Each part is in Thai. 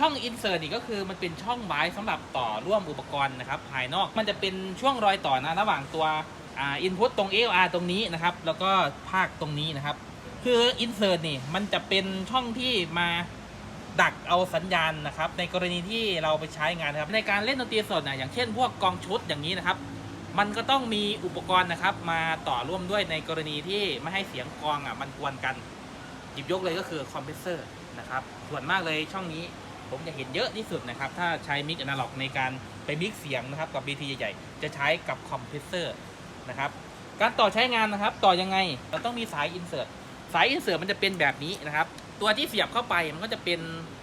ช่อง insert นี่ก็คือมันเป็นช่องไว้สำหรับต่อร่วมอุปกรณ์นะครับภายนอกมันจะเป็นช่วงรอยต่อนะระหว่างตัวอ่า input ตรง AR ตรงนี้นะครับ แล้วก็ภาคตรงนี้นะครับ คือ insert นี่มันจะเป็นช่องที่มาดักเอาสัญญาณนะครับ ในกรณีที่เราไปใช้งานนะครับ ในการเล่นดนตรีสดนะอย่างเช่น พวกกองชุดอย่างนี้นะครับ มันก็ต้องมีอุปกรณ์นะครับ มาต่อร่วมด้วยในกรณีที่ไม่ให้เสียงกองอะมันกวนกัน หยิบยกเลยก็คือคอมเพรสเซอร์นะครับส่วนมากเลยช่องนี้ ผมจะเห็นเยอะที่สุดนะครับ ถ้าใช้มิกอนาล็อกในการไปมิกเสียงนะครับกับ BT ใหญ่ๆ จะใช้กับคอมเพรสเซอร์นะครับการต่อใช้งานนะครับ ต่อยังไงเราต้องมีสายอินเสิร์ตสายอินเสิร์ตมันจะเป็นแบบนี้นะครับ ตัวที่เสียบเข้าไปมันก็จะเป็น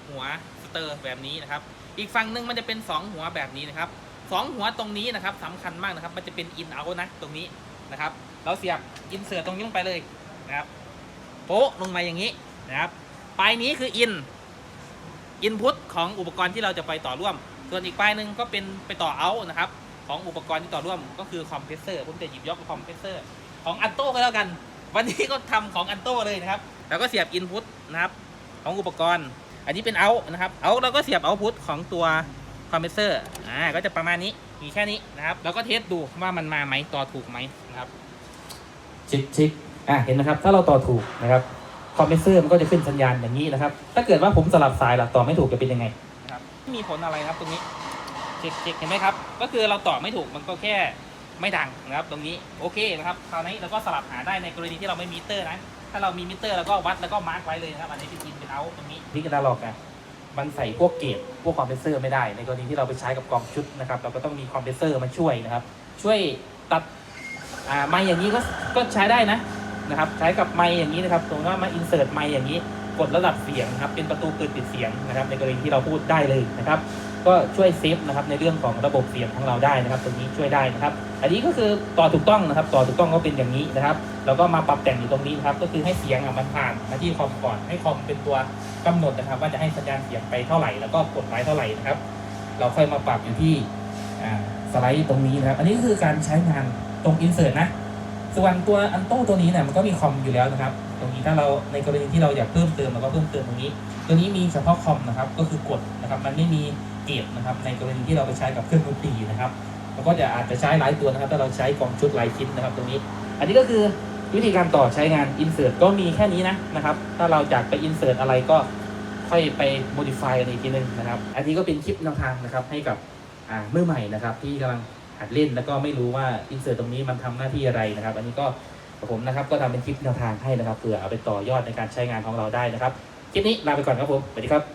หัวสเตอร์แบบนี้นะครับ อีกฝั่งหนึ่งมันจะเป็น 2 หัวแบบนี้นะครับสองหัวตรงนี้นะครับสำคัญมากนะครับ มันจะเป็นอินเอานะตรงนี้นะครับ เราเสียบอินเสิร์ตตรงนี้ลงไปเลยนะครับโป๊ะลงมาอย่างนี้นะครับปลายนี้คืออิน อินพุตของอุปกรณ์ที่เราจะไปต่อร่วม ส่วนอีกปลายหนึ่งก็เป็นไปต่อเอานะครับของอุปกรณ์ที่ต่อร่วมก็คือคอมเพรสเซอร์ผมจะหยิบยกคอมเพรสเซอร์ของอันโต้ก็แล้วกัน วันนี้ก็ทำของอันโต้เลยนะครับ แล้วก็เสียบอินพุตนะครับของอุปกรณ์ อันนี้เป็นเอานะครับเอาเราก็เสียบเอาพุตของตัวคอมเพรสเซอร์อ่าก็จะประมาณนี้มีแค่นี้นะครับ แล้วก็เทสดูว่ามันมาไหมต่อถูกไหมนะครับชิคชิคอะเห็นนะครับ ถ้าเราต่อถูกนะครับ คอมเพรสเซอร์มันก็จะขึ้นสัญญาณอย่างนี้นะครับ ถ้าเกิดว่าผมสลับสายล่ะต่อไม่ถูกจะเป็นยังไงนะครับไม่มีผลอะไรนะครับตรงนี้เช็คเช็คเห็นไหมครับ ก็คือเราต่อไม่ถูกมันก็แค่ไม่ดังนะครับ ตรงนี้โอเคนะครับคราวนี้เราก็สลับหาได้ในกรณีที่เราไม่มีมิเตอร์นะถ้าเรามีมิเตอร์เราก็วัดแล้วก็มาร์กไว้เลยนะครับอันนี้เป็นอินเป็นเอาตรงนี้ที่กระดาลอกอะมันใส่พวกเกจพวกคอมเพรสเซอร์ไม่ได้ ในกรณีที่เราไปใช้กับกองชุดนะครับเราก็ต้องมีคอมเพรสเซอร์มาช่วยนะครับ ช่วยตัดอ่าไมค์อย่างนี้ก็ก็ใช้ได้นะ นะครับใช้กับไมค์อย่างนี้นะครับตรงว่ามาอินเสิร์ตไมค์อย่างนี้ กดระดับเสียงนะครับเป็นประตูเปิดปิดเสียงนะครับในกรณีที่เราพูดได้เลยนะครับก็ช่วยเซฟนะครับในเรื่องของระบบเสียงของเราได้นะครับ ตรงนี้ช่วยได้นะครับ อันนี้ก็คือต่อถูกต้องนะครับ ต่อถูกต้องก็เป็นอย่างนี้นะครับแล้วก็มาปรับแต่งอยู่ตรงนี้นครับก็คือให้เสียงมันผ่านมาที่คอมก่อนให้คอมเป็นตัวกำหนดนะครับ ว่าจะให้สัญญาณเสียงไปเท่าไหร่แล้วก็กดไว้เท่าไหร่นะครับ เราค่อยมาปรับอยู่ที่สไลด์ตรงนี้นะครับ อันนี้ก็คือการใช้งานตรงอินเสิร์ตนะ ส่วนตัวอันโต้ตัวนี้เนี่ยมันก็มีคอมอยู่แล้วนะครับ ตรงนี้ถ้าเราในกรณีที่เราอยากเพิ่มเติมเราก็เพิ่มเติมตรงนี้ ตัวนี้มีเฉพาะคอมนะครับ ก็คือกดนะครับ มันไม่มีเกจนะครับ ในกรณีที่เราไปใช้กับเครื่องดนตรีนะครับเราก็จะอาจจะใช้หลายตัวนะครับ ถ้าเราใช้กองชุดหลายชิ้นนะครับ ตรงนี้ อันนี้ก็คือวิธีการต่อใช้งาน insert ก็มีแค่นี้นะนะครับ ถ้าเราอยากไป insert อะไรก็ค่อยไป modify กันอีกทีนึงนะครับ อันนี้ก็เป็นคลิปแนวทางนะครับให้กับมือใหม่นะครับที่กำลัง หัดเล่นแล้วก็ไม่รู้ว่าอินเสิร์ตรงนี้มันทำหน้าที่อะไรนะครับ อันนี้ก็ผมนะครับก็ทำเป็นคลิปแนวทางให้นะครับเผื่อเอาไปต่อยอดในการใช้งานของเราได้นะครับคลิปนี้ลาไปก่อนครับผมสวัสดีครับ